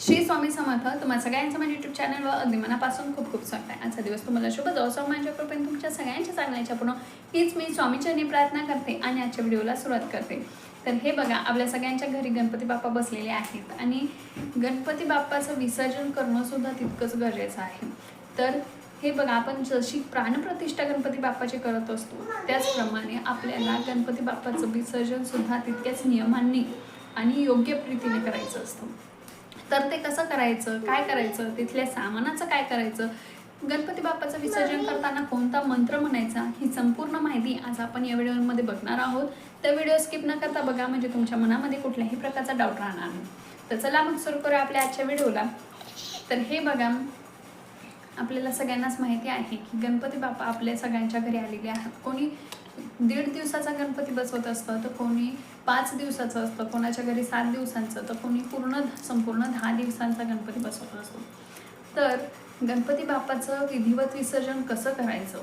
श्री स्वामी समर्थ तुम्हाला सगळ्यांचं माझ्या युट्यूब चॅनलवर अगदी मनापासून खूप खूप स्वागत आहे. आजचा दिवस तुम्हाला शुभ जाऊ सो माझ्या कृपेने तुमच्या सगळ्यांच्या चांगल्याच्या पुन्हा हीच मी स्वामीचरणी प्रार्थना करते आणि आजच्या व्हिडिओला सुरुवात करते. तर हे बघा आपल्या सगळ्यांच्या घरी गणपती बाप्पा बसलेले आहेत आणि गणपती बाप्पाचं विसर्जन करणंसुद्धा तितकंच गरजेचं आहे. तर हे बघा आपण जशी प्राणप्रतिष्ठा गणपती बाप्पाची करत असतो त्याचप्रमाणे आपल्याला गणपती बाप्पाचं विसर्जनसुद्धा तितक्याच नियमांनी आणि योग्य प्रीतीने करायचं असतं. तर ते कसं करायचं? काय करायचं? तिथल्या सामानाचं काय करायचं? गणपती बाप्पाचं विसर्जन करताना कोणता मंत्र म्हणायचा? ही संपूर्ण माहिती आज आपण या व्हिडिओमध्ये बघणार आहोत. तर व्हिडिओ स्किप न करता बघा म्हणजे तुमच्या मनामध्ये कुठल्याही प्रकारचा डाऊट राहणार नाही. तर चला मग सुरू करूया आपल्या आजच्या व्हिडिओला. तर हे बघा आपल्याला सगळ्यांनाच माहिती आहे की गणपती बाप्पा आपल्या सगळ्यांच्या घरी आलेले आहेत. कोणी दीड दिवसाचा गणपती बसवत असतं तर कोणी पाच दिवसाचं असतं कोणाच्या घरी सात दिवसांचं तर कोणी पूर्ण संपूर्ण दहा दिवसांचा गणपती बसवत असतो. तर गणपती बाप्पाचं विधिवत विसर्जन कसं करायचं?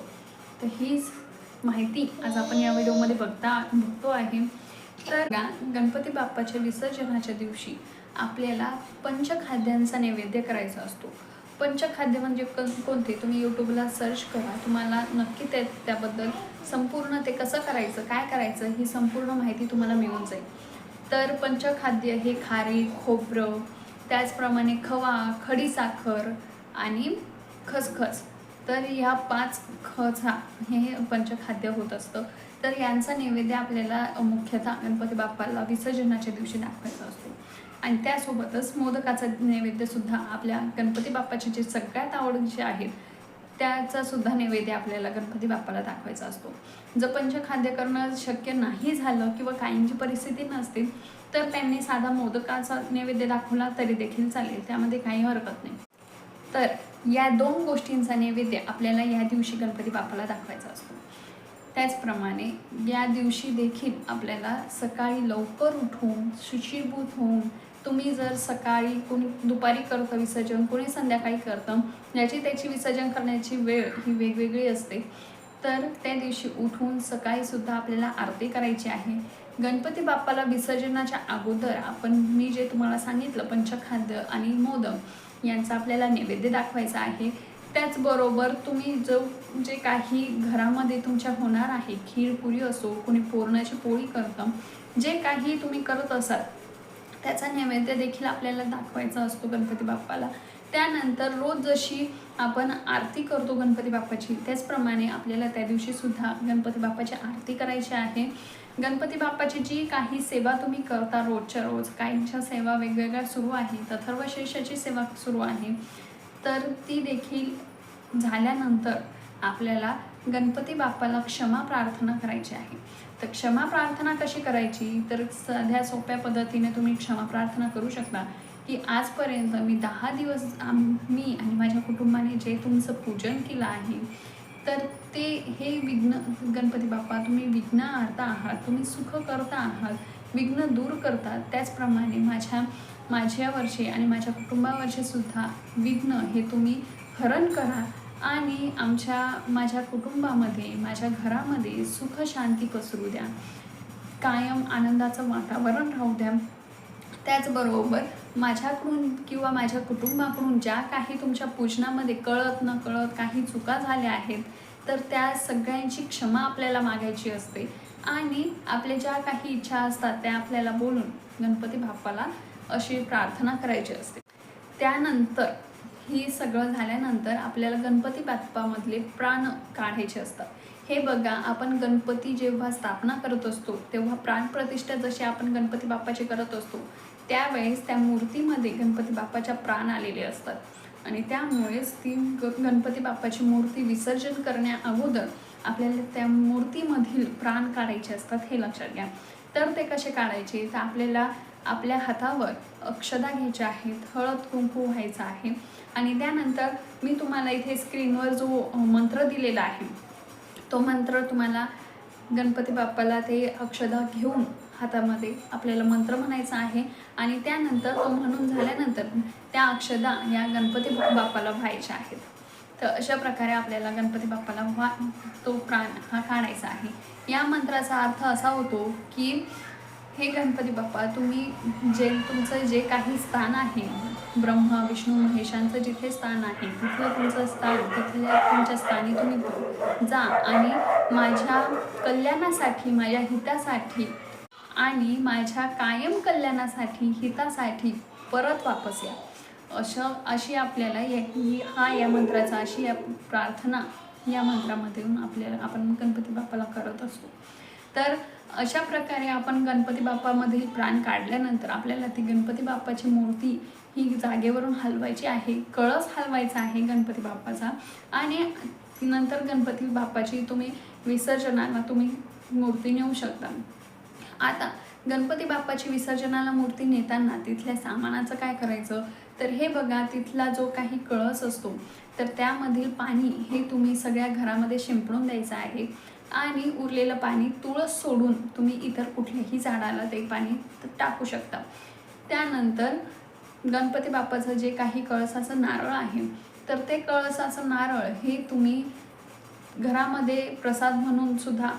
तर हीच माहिती आज आपण या व्हिडिओमध्ये बघता बघतो आहे. तर गणपती बाप्पाच्या विसर्जनाच्या दिवशी आपल्याला पंचखाद्यांचा नैवेद्य करायचा असतो. पंचखाद्य म्हणजे कोणते? तुम्ही यूट्यूबला सर्च करा. तुम्हाला नक्की ते त्याबद्दल संपूर्ण ते कसं करायचं काय करायचं ही संपूर्ण माहिती तुम्हाला मिळून जाईल. तर पंचखाद्य हे खारी खोबरं त्याचप्रमाणे खवा खडीसाखर आणि खसखस. तर ह्या पाच खचा हे पंचखाद्य होत असतं. तर यांचा नैवेद्य आपल्याला मुख्यतः गणपती बाप्पाला विसर्जनाच्या दिवशी दाखवायचा असतो. आणि त्यासोबतच मोदकाचा नैवेद्यसुद्धा आपल्या गणपती बाप्पाचे जे सगळ्यात आवडीचे आहेत त्याचा सुद्धा नैवेद्य आपल्याला गणपती बाप्पाला दाखवायचा असतो. जर पंचखाद्य करणं शक्य नाही झालं किंवा काहींची परिस्थिती नसतील तर त्यांनी साधा मोदकाचा नैवेद्य दाखवला तरी देखील चालेल त्यामध्ये काही हरकत नाही. तर या दोन गोष्टींचा नैवेद्य आपल्याला या दिवशी गणपती बाप्पाला दाखवायचा असतो. त्याचप्रमाणे या दिवशी देखील आपल्याला सकाळी लवकर उठून शुचिभूत होऊन तुम्ही जर सकाळी कोणी दुपारी करतं विसर्जन कोणी संध्याकाळी करतं याची त्याची विसर्जन करण्याची वेळ ही वेगवेगळी असते. तर त्या दिवशी उठून सकाळीसुद्धा आपल्याला आरती करायची आहे. गणपती बाप्पाला विसर्जनाच्या अगोदर आपण मी जे तुम्हाला सांगितलं पंचखाद्य आणि मोदक यांचा आपल्याला नैवेद्य दाखवायचा आहे. त्याचबरोबर तुम्ही जो जे काही घरामध्ये तुमच्या होणार आहे खीर पुरी असो कोणी पूर्णाची पोळी करतं जे काही तुम्ही करत असाल त्याचा नैवेद्य देखील आपल्याला दाखवायचा असतो गणपती बाप्पाला. त्यानंतर रोज जशी आपण आरती करतो गणपती बाप्पाची त्याचप्रमाणे आपल्याला त्या दिवशीसुद्धा गणपती बाप्पाची आरती करायची आहे. गणपती बाप्पाची जी काही सेवा तुम्ही करता रोजच्या रोज काहींच्या सेवा वेगवेगळ्या सुरू आहे अथर्वशेषाची सेवा सुरू आहे तर ती देखील झाल्यानंतर आपल्याला गणपती बाप्पाला क्षमा प्रार्थना करायची आहे. तर क्षमा प्रार्थना कशी करायची? तर साध्या सोप्या पद्धतीने तुम्ही क्षमा प्रार्थना करू शकता की आजपर्यंत मी दहा दिवस आम- मी आणि माझ्या कुटुंबाने जे तुमचं पूजन केलं आहे तर ते हे विघ्न गणपती बाप्पा तुम्ही विघ्न आणता आहात तुम्ही सुख करता आहात विघ्न दूर करतात. त्याचप्रमाणे माझ्या माझ्यावरचे आणि माझ्या कुटुंबावरचे सुद्धा विघ्न हे तुम्ही हरण करा. आणि आमच्या माझ्या कुटुंबामध्ये माझ्या घरामध्ये सुख शांती पसरू द्या. कायम आनंदाचं वातावरण राहू द्या. त्याचबरोबर माझ्याकडून किंवा माझ्या कुटुंबाकडून ज्या काही तुमच्या पूजनामध्ये कळत न कळत काही चुका झाल्या आहेत तर त्या सगळ्यांची क्षमा आपल्याला मागायची असते. आणि आपल्या ज्या काही इच्छा असतात त्या आपल्याला बोलून गणपती बाप्पाला अशी प्रार्थना करायची असते. त्यानंतर ही सगळं झाल्यानंतर आपल्याला गणपती बाप्पामधले प्राण काढायचे असतात. हे बघा आपण गणपती जेव्हा स्थापना करत असतो तेव्हा प्राणप्रतिष्ठा जशी आपण गणपती बाप्पाची करत असतो त्यावेळेस त्या मूर्तीमध्ये गणपती बाप्पाच्या प्राण आलेले असतात. आणि त्यामुळेच ती ग गणपती बाप्पाची मूर्ती विसर्जन करण्या अगोदर आपल्याला त्या मूर्तीमधील प्राण काढायचे असतात हे लक्षात घ्या. तर ते कसे काढायचे? तर आपल्याला आपल्या हातावर अक्षदा घ्यायच्या आहेत हळद कुंकू व्हायचं आहे. आणि त्यानंतर मी तुम्हाला इथे स्क्रीनवर जो मंत्र दिलेला आहे तो मंत्र तुम्हाला गणपती बाप्पाला ते अक्षदा घेऊन हातामध्ये आपल्याला मंत्र म्हणायचा आहे. आणि त्यानंतर तो म्हणून झाल्यानंतर त्या अक्षदा या गणपती बाप्पाला व्हायच्या आहेत. तर अशा प्रकारे आपल्याला गणपती बाप्पाला व्हा तो प्राण हा काढायचा आहे. या मंत्राचा अर्थ असा होतो की हे गणपती बाप्पा तुम्ही जे तुमचं जे काही स्थान आहे ब्रह्मा विष्णू महेशांचं जिथे स्थान आहे तिथलं तुमचं स्थान तिथल्या तुमच्या स्थानी तुम्ही जा आणि माझ्या कल्याणासाठी माझ्या हितासाठी आणि माझ्या कायम कल्याणासाठी हितासाठी परत वापस या. अशा अशी आपल्याला या ही हा या मंत्राचा अशी या प्रार्थना या मंत्रामधून आपल्याला आपण गणपती बाप्पाला करत असतो. तर अशा प्रकारे आपण गणपती बाप्पामधील प्राण काढल्यानंतर आपल्याला ती गणपती बाप्पाची मूर्ती ही जागेवरून हलवायची आहे. कळस हलवायचा आहे गणपती बाप्पाचा. आणि नंतर गणपती बाप्पाची तुम्ही विसर्जनाला तुम्ही मूर्ती नेऊ शकता. आता गणपती बाप्पाची विसर्जनाला मूर्ती नेताना तिथल्या सामानाचं काय करायचं? तर हे बघा तिथला जो काही कळस असतो तर त्यामधील पाणी हे तुम्ही सगळ्या घरामध्ये शिंपडून द्यायचं आहे. आणि उरलेलं पाणी तुळस सोडून तुम्ही इतर कुठल्याही झाडाला ते पाणी टाकू शकता. त्यानंतर गणपती बाप्पाचं जे काही कळसाचं नारळ आहे तर ते कळसाचं नारळ हे तुम्ही घरामध्ये प्रसाद म्हणून सुद्धा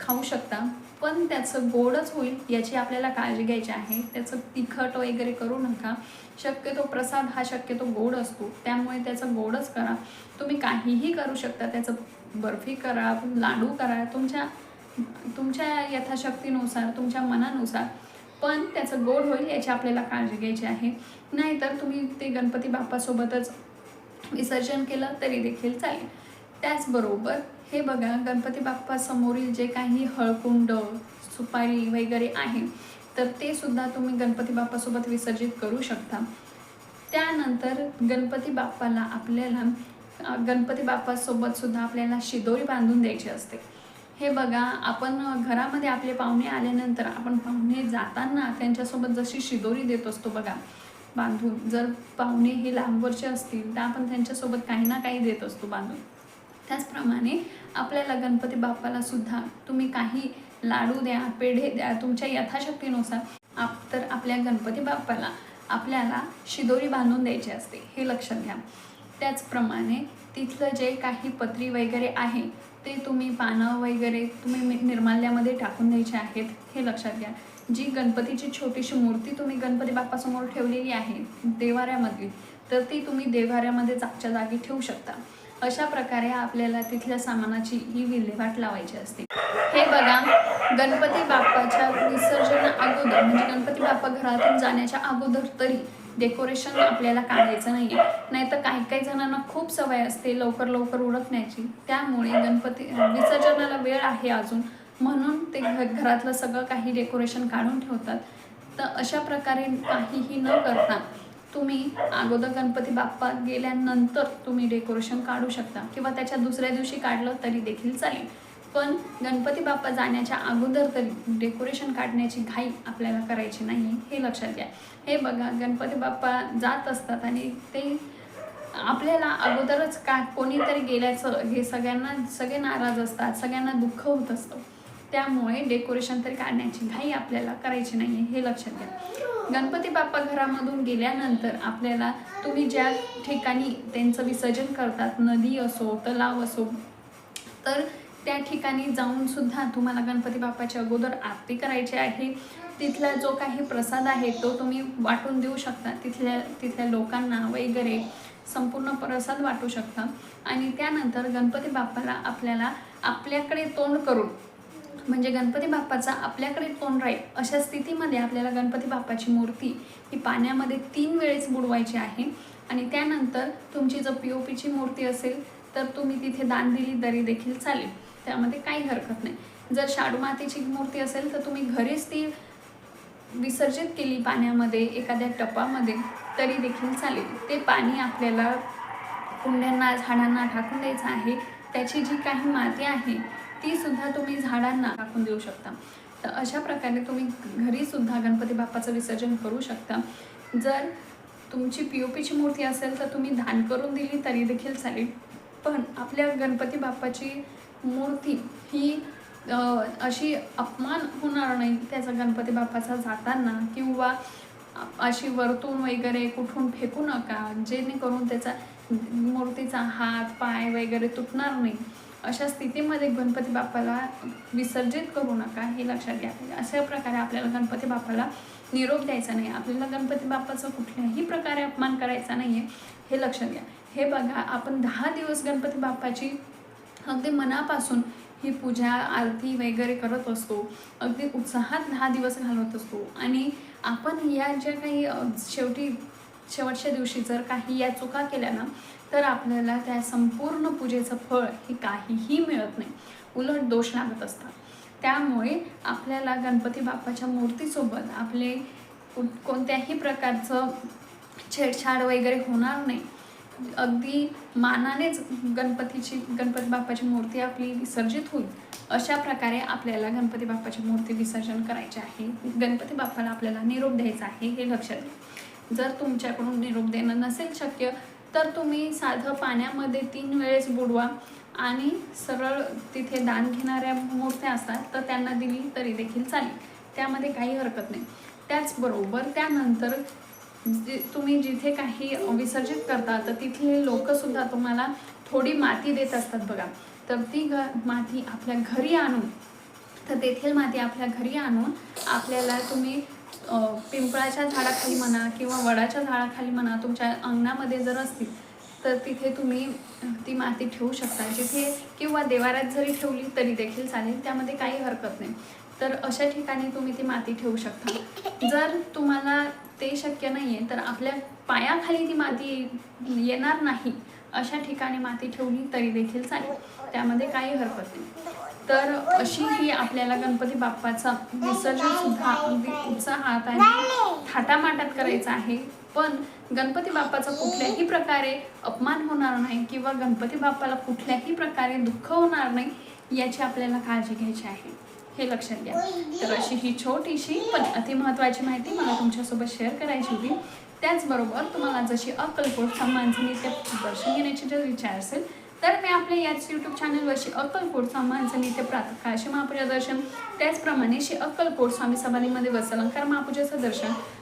खाऊ शकता. पण त्याचं गोडच होईल याची आपल्याला काळजी घ्यायची आहे. त्याचं तिखट वगैरे करू नका. शक्यतो प्रसाद हा शक्यतो गोड असतो. त्यामुळे त्याचं गोडच करा. तुम्ही काहीही करू शकता. त्याचं बर्फी करा लाडू करा तुमच्या तुमच्या यथाशक्तीनुसार तुमच्या मनानुसार. पण त्याचं गोड होईल याची आपल्याला काळजी घ्यायची आहे. नाहीतर तुम्ही ते गणपती बाप्पासोबतच विसर्जन केलं तरी देखील चालेल. त्याचबरोबर हे बघा गणपती बाप्पासमोरील जे काही हळकुंड सुपारी वगैरे आहे तर ते सुद्धा तुम्ही गणपती बाप्पासोबत विसर्जित करू शकता. त्यानंतर गणपती बाप्पाला आपल्याला गणपती बाप्पासोबत सुद्धा आपल्याला शिदोरी बांधून द्यायची असते. हे बघा आपण घरामध्ये आपले पाहुणे आल्यानंतर आपण पाहुणे जाताना त्यांच्यासोबत जशी शिदोरी देत असतो बघा बांधून. जर पाहुणे हे लांबवरचे असतील तर आपण त्यांच्यासोबत काही ना काही देत असतो बांधून. त्याचप्रमाणे आपल्याला गणपती बाप्पाला सुद्धा तुम्ही काही लाडू द्या पेढे द्या तुमच्या यथाशक्तीनुसार आप तर आपल्या गणपती बाप्पाला आपल्याला शिदोरी बांधून द्यायची असते. हे लक्षात घ्या. त्याचप्रमाणे तिथलं जे काही पत्री वगैरे आहे ते तुम्ही पानं वगैरे तुम्ही निर्माल्यामध्ये टाकून द्यायचे आहेत हे लक्षात घ्या. जी गणपतीची छोटीशी मूर्ती तुम्ही गणपती बाप्पासमोर ठेवलेली आहे देवाऱ्यामधली तर ती तुम्ही देवाऱ्यामध्ये जागच्या जागी ठेवू शकता. अशा प्रकारे आपल्याला तिथल्या सामानाची ही विल्हेवाट लावायची असते. हे बघा गणपती बाप्पाच्या विसर्जना अगोदर म्हणजे गणपती बाप्पा घरातून जाण्याच्या अगोदर तरी डेकोरेशन आपल्याला काढायचं नाही नाहीतर काही काही जणांना खूप सवय असते लवकर लवकर उडकण्याची त्यामुळे गणपती विसर्जनाला वेळ आहे अजून. म्हणून ते घरातलं सगळं काही डेकोरेशन काढून ठेवतात. तर अशा प्रकारे काहीही न करता तुम्ही अगोदर गणपती बाप्पा गेल्यानंतर तुम्ही डेकोरेशन काढू शकता. किंवा त्याच्या दुसऱ्या दिवशी काढलं तरी देखील चालेल. पण गणपती बाप्पा जाण्याच्या अगोदर तरी डेकोरेशन काढण्याची घाई आपल्याला करायची नाही हे लक्षात घ्या. हे बघा गणपती बाप्पा जात असतात आणि ते आपल्याला अगोदरच का कोणीतरी गेल्याचं हे सगळ्यांना सगळे नाराज असतात सगळ्यांना दुःख होत असतं. त्यामुळे डेकोरेशन तरी काढण्याची घाई आपल्याला करायची नाही आहे हे लक्षात घ्या. गणपती बाप्पा घरामधून गेल्यानंतर आपल्याला तुम्ही ज्या ठिकाणी त्यांचं विसर्जन करतात नदी असो तलाव असो तर त्या ठिकाणी जाऊन सुद्धा तुम्हाला गणपती बाप्पाच्या अगोदर आरती करायची आहे. तिथला जो काही प्रसाद आहे तो तुम्ही वाटून देऊ शकता. तिथल्या तिथल्या लोकांना वगैरे संपूर्ण प्रसाद वाटू शकता. आणि त्यानंतर गणपती बाप्पाला आपल्याला आपल्याकडे तोंड करून म्हणजे गणपती बाप्पाचा आपल्याकडे तोंड राहील अशा स्थितीमध्ये आपल्याला गणपती बाप्पाची मूर्ती ही पाण्यामध्ये तीन वेळेस बुडवायची आहे. आणि त्यानंतर तुमची जर पी ओ पीची मूर्ती असेल तर तुम्ही तिथे दान दिली तरी देखील चालेल. त्यामध्ये काही हरकत नाही. जर शाडू मातीची मूर्ती असेल तर तुम्ही घरीच ती विसर्जित केली पाण्यामध्ये एखाद्या टपामध्ये तरी देखील चालेल. ते पाणी आपल्याला कुंड्यांना झाडांना टाकून द्यायचं आहे. त्याची जी काही माती आहे ती सुद्धा तुम्ही झाडांना टाकून देऊ शकता. तर अशा प्रकारे तुम्ही घरीसुद्धा गणपती बाप्पाचं विसर्जन करू शकता. जर तुमची पी ओ पीची मूर्ती असेल तर तुम्ही धान करून दिली तरी देखील चालेल. पण आपल्या गणपती बाप्पाची मूर्ती ही अशी अपमान होणार नाही त्याचा गणपती बाप्पाचा जाताना किंवा अशी वरतून वगैरे कुठून फेकू नका जेणेकरून त्याचा मूर्तीचा हात पाय वगैरे तुटणार नाही. अशा स्थितीमध्ये गणपती बाप्पाला विसर्जित करू नका हे लक्षात घ्या. अशा प्रकारे आपल्याला गणपती बाप्पाला निरोप द्यायचा नाही. आपल्याला गणपती बाप्पाचा कुठल्याही प्रकारे अपमान करायचा नाही आहे हे लक्षात घ्या. हे बघा आपण दहा दिवस गणपती बाप्पाची अगदी मनापासून ही पूजा आरती वगैरे करत असतो. अगदी उत्साहात दहा दिवस घालवत असतो. आणि आपण या ज्या काही शेवटी शेवटच्या दिवशी जर काही या चुका केल्या ना तर आपल्याला त्या संपूर्ण पूजेचं फळ हे काहीही मिळत नाही. उलट दोष लागत असतात. त्यामुळे आपल्याला गणपती बाप्पाच्या मूर्तीसोबत आपले कु- कोणत्याही प्रकारचं छेडछाड वगैरे होणार नाही. अगदी मानानेच गणपतीची गणपती बाप्पाची मूर्ती आपली विसर्जित होईल अशा प्रकारे आपल्याला गणपती बाप्पाची मूर्ती विसर्जन करायचे आहे. गणपती बाप्पाला आपल्याला निरोप द्यायचा आहे हे लक्षात घ्या. जर तुमच्याकडून निरोप देणं नसेल शक्य तर तुम्ही साधं पाण्यामध्ये तीन वेळेस बुडवा आणि सरळ तिथे दान घेणाऱ्या मूर्त्या असतात तर त्यांना दिली तरी देखील चालेल. त्यामध्ये काही हरकत नाही. त्याचबरोबर त्यानंतर तुम्ही जिथे काही विसर्जित करता तर तिथले लोकसुद्धा तुम्हाला थोडी माती देत असतात बघा. तर ती घ माती आपल्या घरी आणून तर तेथील माती आपल्या घरी आणून आपल्याला तुम्ही पिंपळाच्या झाडाखाली म्हणा किंवा वडाच्या झाडाखाली म्हणा तुमच्या अंगणामध्ये जर असतील तर तिथे तुम्ही ती माती ठेवू शकता. जिथे किंवा देवाऱ्यात जरी ठेवली तरी देखील चालेल. त्यामध्ये काही हरकत नाही. तर अशा ठिकाणी तुम्ही ती माती ठेवू शकता. जर तुम्हाला ते शक्य नाही आहे तर आपल्या पायाखाली ती माती येणार नाही अशा ठिकाणी माती ठेवली तरी देखील चालेल. त्यामध्ये काही हरकत नाही. तर अशी ही आपल्याला गणपती बाप्पाचा विसर्जन सुद्धा अगदी उत्साहात आणि थाटामाटात करायचं आहे. पण गणपती बाप्पाचा कुठल्याही प्रकारे अपमान होणार नाही किंवा गणपती बाप्पाला कुठल्याही प्रकारे दुःख होणार नाही याची आपल्याला काळजी घ्यायची आहे. हे लक्षात घ्या. तर अशी ही छोटीशी पण अतिमहत्वाची माहिती मला तुमच्यासोबत शेअर करायची होती. त्याचबरोबर तुम्हाला जशी अक्कलकोट सम्मानसनी ते दर्शन घेण्याची जर विचार असेल तर मी आपल्या याच यूट्यूब चॅनलवरची अक्कलकोट सामांजनी ते प्रात काशी महापूजा दर्शन त्याचप्रमाणे श्री अक्कलकोट स्वामी सभानीमध्ये वसलंकार महापूजेचं दर्शन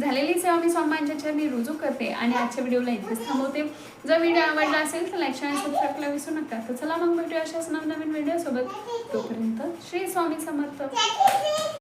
झालेली सेवा मी स्वामींच्या चरणी रुजू करते आणि आजच्या व्हिडिओला इथेच थांबवते. जर व्हिडिओ आवडला असेल तर लाईक शेअर सबस्क्राईब करायला विसरू नका. तर चला मग भेटूया अशाच नवनवीन व्हिडिओ सोबत. तोपर्यंत श्री स्वामी समर्थ.